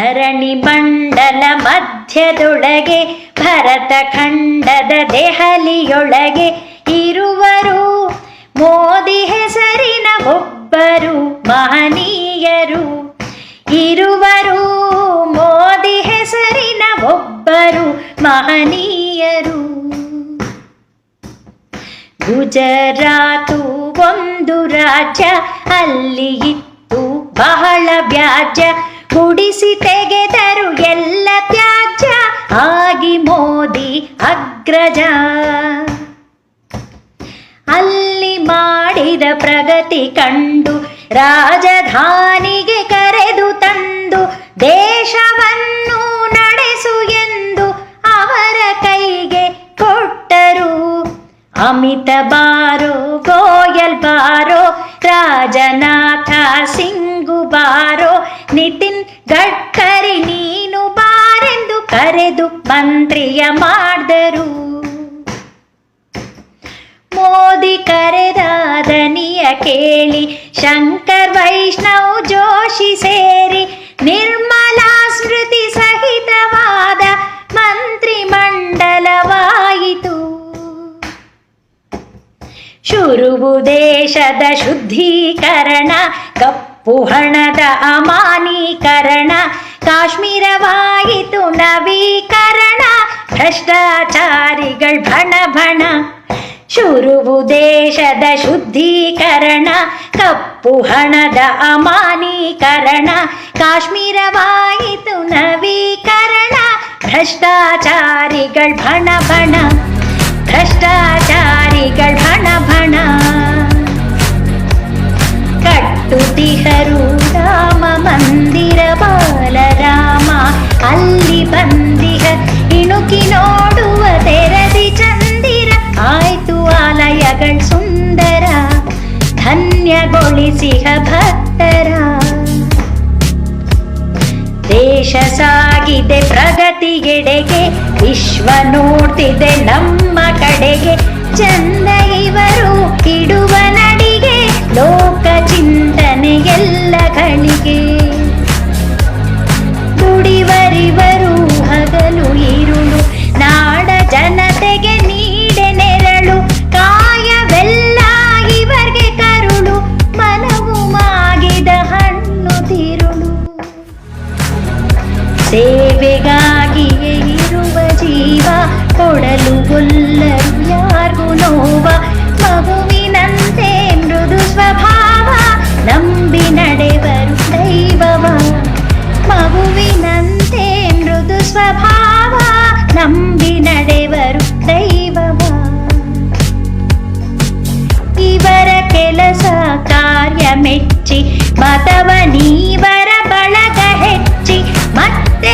ಧರಣಿ ಮಂಡಲ ಮಧ್ಯದೊಳಗೆ, ಭರತ ಖಂಡದ ದೆಹಲಿಯೊಳಗೆ ಇರುವರು. ಮೋದಿ ಹೆಸರಿನ ಒಬ್ಬರು ಮಹನೀಯರು. ಇರುವರು. ಮೋದಿ ಹೆಸರಿನ ಒಬ್ಬರು ಮಹನೀಯರು. ಗುಜರಾತು ಒಂದು ರಾಜ್ಯ, ಅಲ್ಲಿ ಇತ್ತು ಬಹಳ ವ್ಯಾಜ್ಯ. ಗುಡಿಸಿ ತೆಗೆದರು ಎಲ್ಲ ತ್ಯಾಜ್ಯ. ಆಗಿ ಮೋದಿ ಅಗ್ರಜ. ಅಲ್ಲಿ ಮಾಡಿದ ಪ್ರಗತಿ ಕಂಡು ರಾಜಧಾನಿಗೆ ಕರೆದು ತಂದು ದೇಶವನ್ನು ನಡೆಸು ಎಂದು ಅವರ ಕೈಗೆ ಕೊಟ್ಟರು. ಅಮಿತ ಬಾರೋ, ಗೋಯಲ್ ಬಾರೋ, ರಾಜನಾಥ ಸಿಂಗು ಬಾರೋ, ನಿತಿನ್ ಗಡ್ಕರಿ ನೀನು ಬಾರೆಂದು ಕರೆದು ಮಂತ್ರಿಯ ಮಾಡಿದರು. ಮೋದಿ ಕರೆದಾದನಿಯ ಕೇಳಿ ಶಂಕರ್ ವೈಷ್ಣವ್ ಜೋಶಿ ಸೇರಿ ನಿರ್ಮಲಾ ಸ್ಮೃತಿ ಸಹಿತವಾದ ಮಂತ್ರಿಮಂಡಲವಾಯಿತು ಶುರುವು ದೇಶದ ಶುದ್ಧೀಕರಣ ಕಪ್ಪು ಹಣದ ಅಮಾನೀಕರಣ, ಕಾಶ್ಮೀರವಾಯಿತು ನವೀಕರಣ, ಭ್ರಷ್ಟಾಚಾರಿಗಳ್ ಭಣ ಭಣ. ಶುರುವು ದೇಶದ ಶುದ್ಧೀಕರಣ, ಕಪ್ಪು ಹಣದ ಅಮಾನೀಕರಣ, ಕಾಶ್ಮೀರವಾಯಿತು ನವೀಕರಣ, ಭ್ರಷ್ಟಾಚಾರಿಗಳ್ ಭಣ ಭಣ. ಭ್ರಷ್ಟಾಚಾರಿಗಳ್ ಭಣ ಭಣ. ಕಟ್ಟುತಿಹರು ರಾಮ, ಮಂದಿರ ಬಾಲರಾಮ, ಅಲ್ಲಿ ಬಂದಿಹ ಇಣುಕಿ ನೋಡುವ ತೆರದಿ ಚಂದಿರ. ಆಯ್ತು ಆಲಯಗಳ್ ಸುಂದರ ಧನ್ಯಗೊಳಿಸಿಹ ಭಕ್ತರ. ದೇಶ ಸಾಗಿದೆ, ಪ್ರಗತಿಗೆಡೆಗೆ, ವಿಶ್ವ ನೋಡ್ತಿದೆ ನಮ್ಮ ಕಡೆಗೆ. ಚಂದ ಸೇವೆಗಾಗಿಯೇ ಇರುವ ಜೀವ ಕೊಡಲು ಒಲ್ಲರು ಯಾರಿಗೂ ನೋವ ಮಗುವಿನಂತೆ ಮೃದು ಸ್ವಭಾವ ನಂಬಿ ನಡೆವರು ದೈವವ ಮಗುವಿನಂತೆ ಮೃದು ಸ್ವಭಾವ ನಂಬಿ ನಡೆವರು ದೈವವ ಇವರ ಕೆಲಸ ಕಾರ್ಯ ಮೆಚ್ಚಿ ಮತವ ನೀವರ ಬಳಗ ಹೆಚ್ಚಿ ಮತ್ತೆ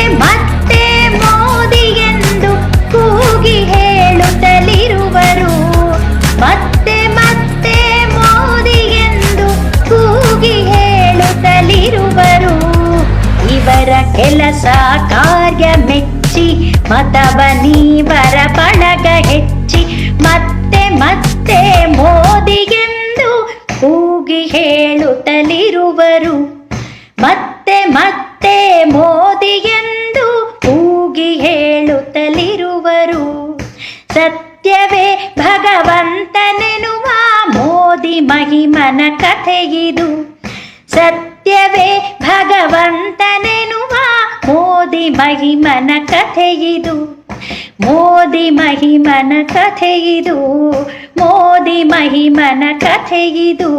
ಕೆಲಸ ಕಾರ್ಯ ಮೆಚ್ಚಿ, ಮತವ ನೀವರ ಬಳಗ ಹೆಚ್ಚಿ, ಮತ್ತೆ ಮತ್ತೆ ಮೋದಿಗೆಂದು ಕೂಗಿ ಹೇಳುತ್ತಲಿರುವರು. ಮತ್ತೆ ಮತ್ತೆ ಮೋದಿಗೆಂದು ಕೂಗಿ ಹೇಳುತ್ತಲಿರುವರು. ಸತ್ಯವೇ ಭಗವಂತನೆನುವ ಮೋದಿ ಮಹಿಮನ ಕಥೆಗಿದು ಸತ್ಯವೇ ಭಗವಂತನೆನುವ ಮೋದಿ ಮಹಿಮನ ಕಥೆಯಿದು ಮೋದಿ ಮಹಿಮನ ಕಥೆಯಿದು ಮೋದಿ ಮಹಿಮನ ಕಥೆಯಿದು